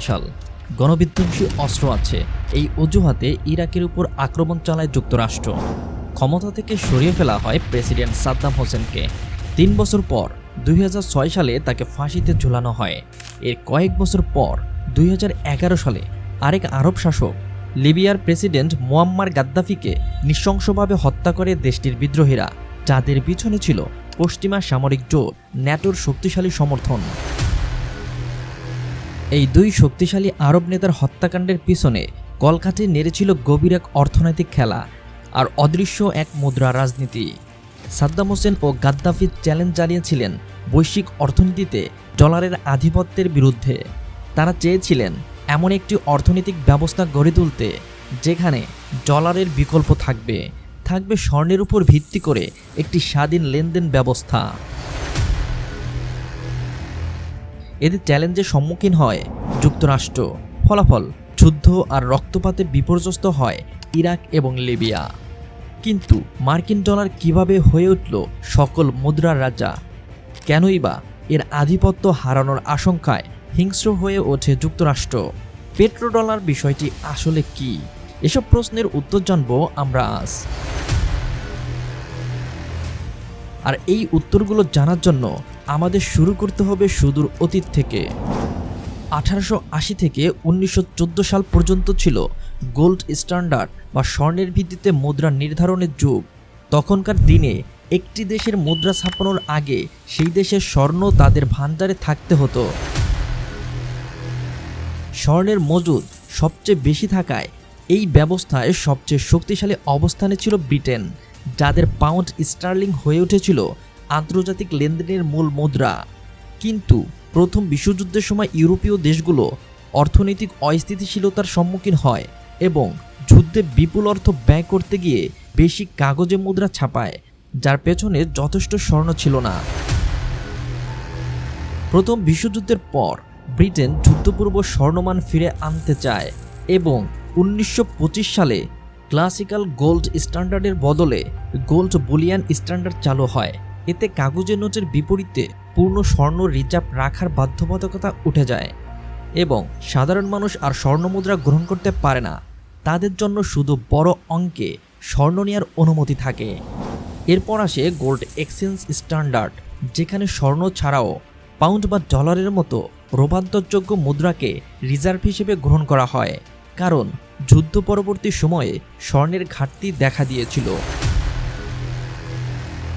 সাল গণবিধ্বংসী অস্ত্র আছে। এই অজুহাতে ইরাকের উপর আক্রমণ চালায় যুক্তরাষ্ট্র। ক্ষমতা থেকে সরিয়ে ফেলা হয় প্রেসিডেন্ট সাদ্দাম হোসেনকে। তিন বছর পর দুই হাজার ছয় সালে তাকে ফাঁসিতে ঝুলানো হয়। এর কয়েক বছর পর দুই হাজার এগারো সালে আরেক আরব শাসক লিবিয়ার প্রেসিডেন্ট মোয়াম্মার গাদ্দাফিকে নৃশংসভাবে হত্যা করে দেশটির বিদ্রোহীরা। যাদের পিছনে ছিল পশ্চিমা সামরিক জোট, ন্যাটোর শক্তিশালী সমর্থন। এই দুই শক্তিশালী আরব নেতার হত্যাকাণ্ডের পিছনে কলকাতে নেড়েছিল গভীর এক অর্থনৈতিক খেলা আর অদৃশ্য এক মুদ্রা রাজনীতি। সাদ্দাম হোসেন ও গাদ্দাফি চ্যালেঞ্জ জানিয়েছিলেন বৈশ্বিক অর্থনীতিতে ডলারের আধিপত্যের বিরুদ্ধে। তারা চেয়েছিলেন এমন একটি অর্থনৈতিক ব্যবস্থা গড়ে তুলতে যেখানে ডলারের বিকল্প থাকবে। থাকবে স্বর্ণের উপর ভিত্তি করে একটি স্বাধীন লেনদেন ব্যবস্থা। এদের চ্যালেঞ্জের সম্মুখীন হয় যুক্তরাষ্ট্র। ফলাফল, যুদ্ধ আর রক্তপাতে বিপর্যস্ত হয় ইরাক এবং লিবিয়া। কিন্তু মার্কিন ডলার কীভাবে হয়ে উঠল সকল মুদ্রার রাজা? কেনই বা এর আধিপত্য হারানোর আশঙ্কায় হিংস্র হয়ে ওঠে যুক্তরাষ্ট্র। পেট্রোডলার বিষয়টি আসলে কি? এসব প্রশ্নের উত্তর জানব আমরা আজ। আর এই উত্তরগুলো জানার জন্য আমাদের শুরু করতে হবে সুদূর অতীত থেকে। আঠারোশো আশি থেকে উনিশশো চোদ্দ সাল পর্যন্ত ছিল গোল্ড স্ট্যান্ডার্ড বা স্বর্ণের ভিত্তিতে মুদ্রা নির্ধারণের যুগ। তখনকার দিনে একটি দেশের মুদ্রা ছাপানোর আগে সেই দেশের স্বর্ণ তাদের ভাণ্ডারে থাকতে হতো। স্বর্ণের মজুদ সবচেয়ে বেশি থাকায় এই ব্যবস্থায় সবচেয়ে শক্তিশালী অবস্থানে ছিল ব্রিটেন, যাদের পাউন্ড স্টার্লিং হয়ে উঠেছিল আন্তর্জাতিক লেনদেনের মূল মুদ্রা। কিন্তু প্রথম বিশ্বযুদ্ধের সময় ইউরোপীয় দেশগুলো অর্থনৈতিক অস্থিতিশীলতার সম্মুখীন হয় এবং যুদ্ধে বিপুল অর্থ ব্যয় করতে গিয়ে বেশি কাগজে মুদ্রা ছাপায়, যার পেছনে যথেষ্ট স্বর্ণ ছিল না। প্রথম বিশ্বযুদ্ধের পর ব্রিটেন যুদ্ধপূর্ব স্বর্ণমান ফিরে আনতে চায় এবং উনিশশো পঁচিশ সালে ক্লাসিক্যাল গোল্ড স্ট্যান্ডার্ডের বদলে গোল্ড বুলিয়ান স্ট্যান্ডার্ড চালু হয়। এতে কাগজের নোটের বিপরীতে পূর্ণ স্বর্ণ রিজার্ভ রাখার বাধ্যবাধকতা উঠে যায় এবং সাধারণ মানুষ আর স্বর্ণমুদ্রা গ্রহণ করতে পারে না। তাদের জন্য শুধু বড় অঙ্কে স্বর্ণ নেওয়ার অনুমতি থাকে। এরপর আসে গোল্ড এক্সচেঞ্জ স্ট্যান্ডার্ড, যেখানে স্বর্ণ ছাড়াও পাউন্ড বা ডলারের মতো রূপান্তরযোগ্য মুদ্রাকে রিজার্ভ হিসেবে গ্রহণ করা হয়, কারণ যুদ্ধ পরবর্তী সময়ে স্বর্ণের ঘাটতি দেখা দিয়েছিল।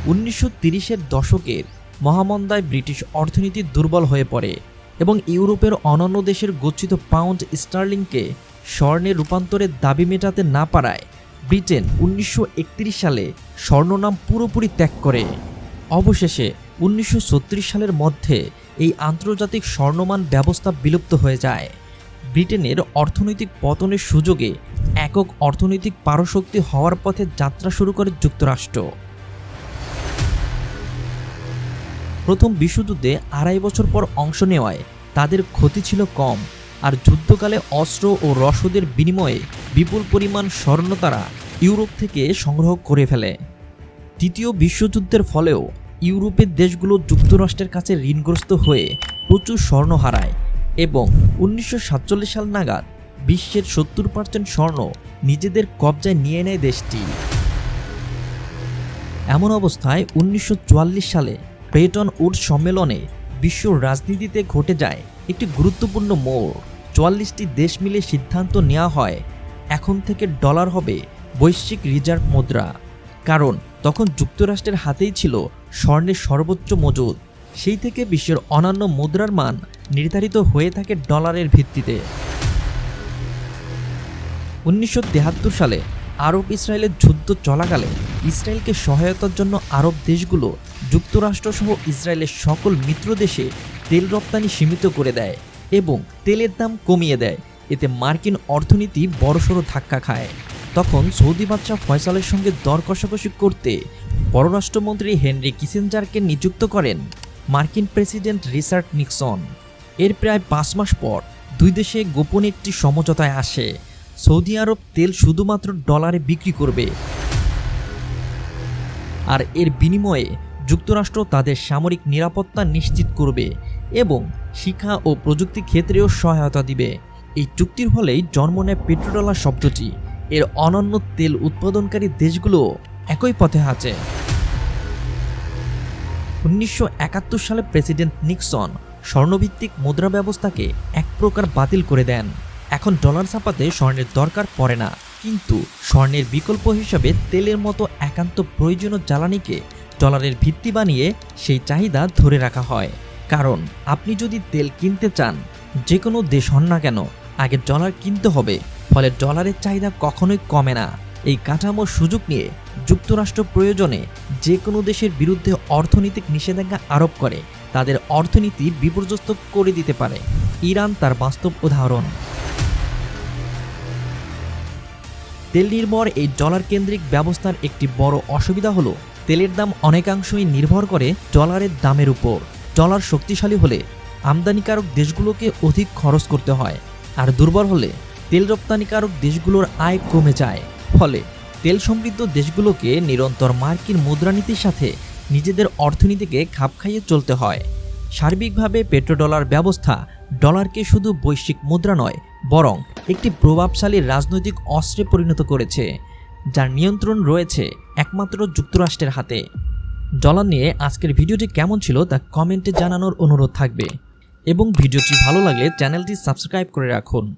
উনিশশো তিরিশের দশকের মহামন্দায় ব্রিটিশ অর্থনীতি দুর্বল হয়ে পড়ে এবং ইউরোপের অন্যান্য দেশের গচ্ছিত পাউন্ড স্টার্লিংকে স্বর্ণে রূপান্তরের দাবি মেটাতে না পারায় ব্রিটেন উনিশশো একত্রিশ সালে স্বর্ণনাম পুরোপুরি ত্যাগ করে। অবশেষে উনিশশো ছত্রিশ সালের মধ্যে এই আন্তর্জাতিক স্বর্ণমান ব্যবস্থা বিলুপ্ত হয়ে যায়। ব্রিটেনের অর্থনৈতিক পতনের সুযোগে একক অর্থনৈতিক পারশক্তি হওয়ার পথে যাত্রা শুরু করে যুক্তরাষ্ট্র। প্রথম বিশ্বযুদ্ধে আড়াই বছর পর অংশ নেওয়ায় তাদের ক্ষতি ছিল কম, আর যুদ্ধকালে অস্ত্র ও রসদের বিনিময়ে বিপুল পরিমাণ স্বর্ণ তারা ইউরোপ থেকে সংগ্রহ করে ফেলে। দ্বিতীয় বিশ্বযুদ্ধের ফলেও ইউরোপের দেশগুলো যুক্তরাষ্ট্রের কাছে ঋণগ্রস্ত হয়ে প্রচুর স্বর্ণ হারায় এবং উনিশশো সাতচল্লিশ সাল নাগাদ বিশ্বের সত্তর পার্সেন্ট স্বর্ণ নিজেদের কবজায় নিয়ে নেয় দেশটি। এমন অবস্থায় উনিশশো চুয়াল্লিশ সালে প্রেটন উড সম্মেলনে বিশ্ব রাজনীতিতে ঘটে যায় একটি গুরুত্বপূর্ণ মোড়। চুয়াল্লিশটি দেশ মিলে সিদ্ধান্ত নেওয়া হয়, এখন থেকে ডলার হবে বৈশ্বিক রিজার্ভ মুদ্রা। কারণ তখন যুক্তরাষ্ট্রের হাতেই ছিল স্বর্ণের সর্বোচ্চ মজুদ। সেই থেকে বিশ্বের অন্যান্য মুদ্রার মান নির্ধারিত হয়ে থাকে ডলারের ভিত্তিতে। উনিশশো সালে আরব ইসরায়েলের যুদ্ধ চলাকালে ইসরায়েলকে সহায়তার জন্য আরব দেশগুলো যুক্তরাষ্ট্রসহ ইসরায়েলের সকল মিত্র দেশে তেল রপ্তানি সীমিত করে দেয় এবং তেলের দাম কমিয়ে দেয়। এতে মার্কিন অর্থনীতি বড়সড় ধাক্কা খায়। তখন সৌদি বাদশাহ ফয়সালের সঙ্গে দর কষাকষি করতে পররাষ্ট্রমন্ত্রী হেনরি কিসেঞ্জারকে নিযুক্ত করেন মার্কিন প্রেসিডেন্ট রিচার্ড নিক্সন। এর প্রায় পাঁচ মাস পর দুই দেশে গোপন একটি সমঝোতায় আসে। সৌদি আরব তেল শুধুমাত্র ডলারে বিক্রি করবে। আর এর বিনিময়ে যুক্তরাষ্ট্র তাদের সামরিক নিরাপত্তা নিশ্চিত করবে এবং শিক্ষা ও প্রযুক্তি ক্ষেত্রেও সহায়তা দিবে। এই চুক্তির ফলেই জন্ম নেয় পেট্রোডলার শব্দটি। এর অনন্য তেল উৎপাদনকারী দেশগুলো একই পথে আছে। উনিশশো একাত্তর সালে প্রেসিডেন্ট নিক্সন স্বর্ণভিত্তিক মুদ্রা ব্যবস্থাকে এক প্রকার বাতিল করে দেন। এখন ডলার ছাপাতে স্বর্ণের দরকার পড়ে না। কিন্তু স্বর্ণের বিকল্প হিসাবে তেলের মতো একান্ত প্রয়োজনীয় জ্বালানিকে ডলারের ভিত্তি বানিয়ে সেই চাহিদা ধরে রাখা হয়। কারণ আপনি যদি তেল কিনতে চান যে কোনো দেশ হন না কেন, আগে ডলার কিনতে হবে, ফলে ডলারের চাহিদা কখনোই কমে না। এই কাঠামোর সুযোগ নিয়ে যুক্তরাষ্ট্র প্রয়োজনে যে কোনো দেশের বিরুদ্ধে অর্থনৈতিক নিষেধাজ্ঞা আরোপ করে, তাদের অর্থনীতি বিপর্যস্ত করে দিতে পারে। ইরান তার বাস্তব উদাহরণ। তেল নির্ভর এই ডলার কেন্দ্রিক ব্যবস্থার একটি বড় অসুবিধা হলো, তেলের দাম অনেকাংশই নির্ভর করে ডলারের দামের উপর। ডলার শক্তিশালী হলে আমদানিকারক দেশগুলোকে অধিক খরচ করতে হয়, আর দুর্বল হলে তেল রপ্তানিকারক দেশগুলোর আয় কমে যায়। ফলে তেল সমৃদ্ধ দেশগুলোকে নিরন্তর মার্কিন মুদ্রানীতির সাথে নিজেদের অর্থনীতিকে খাপ খাইয়ে চলতে হয়। সার্বিকভাবে পেট্রোডলার ব্যবস্থা ডলারকে শুধু বৈশ্বিক মুদ্রা নয়, বরং একটি প্রভাবশালী রাজনৈতিক অস্ত্রে পরিণত করেছে, যার নিয়ন্ত্রণ রয়েছে একমাত্র যুক্তরাষ্ট্রের হাতে। ডলার নিয়ে আজকের ভিডিওটি কেমন ছিল তা কমেন্টে জানানোর অনুরোধ থাকবে। এবং ভিডিওটি ভালো লাগলে চ্যানেলটি সাবস্ক্রাইব করে রাখুন।